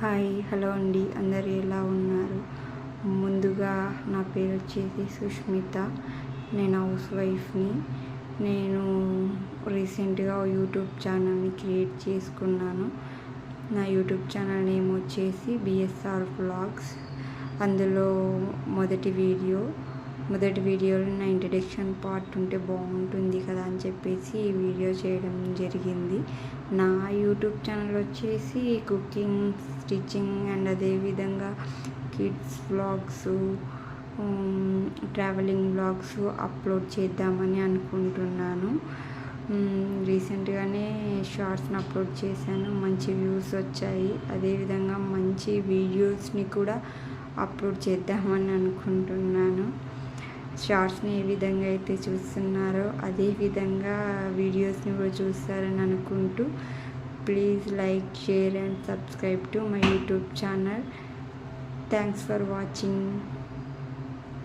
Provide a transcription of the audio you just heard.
Hi hello అండి. అందరు ఎలా ఉన్నారు? ముందుగా నా పేరు వచ్చేసి సుష్మిత. నేను హౌస్ వైఫ్ని. నేను రీసెంట్గా యూట్యూబ్ ఛానల్ని క్రియేట్ చేసుకున్నాను. నా యూట్యూబ్ ఛానల్ నేమ్ వచ్చేసి బిఎస్ఆర్ బ్లాగ్స్ అందులో మొదటి వీడియో మొదటి వీడియోలో నా ఇంట్రడక్షన్ పార్ట్ ఉంటే బాగుంటుంది కదా అని చెప్పేసి ఈ వీడియో చేయడం జరిగింది. నా యూట్యూబ్ ఛానల్ వచ్చేసి కుకింగ్ స్టిచ్చింగ్ అండ్ అదేవిధంగా kids vlogs travelling vlogs upload చేద్దామని అనుకుంటున్నాను. రీసెంట్గానే షార్ట్స్ని అప్లోడ్ చేశాను. మంచి వ్యూస్ వచ్చాయి. అదేవిధంగా మంచి వీడియోస్ని కూడా అప్లోడ్ చేద్దామని అనుకుంటున్నాను. షార్ట్స్ని ఏ విధంగా అయితే చూస్తున్నారో అదే విధంగా వీడియోస్ని కూడా చూస్తారని అనుకుంటూ please like share and subscribe to my YouTube channel. Thanks for watching.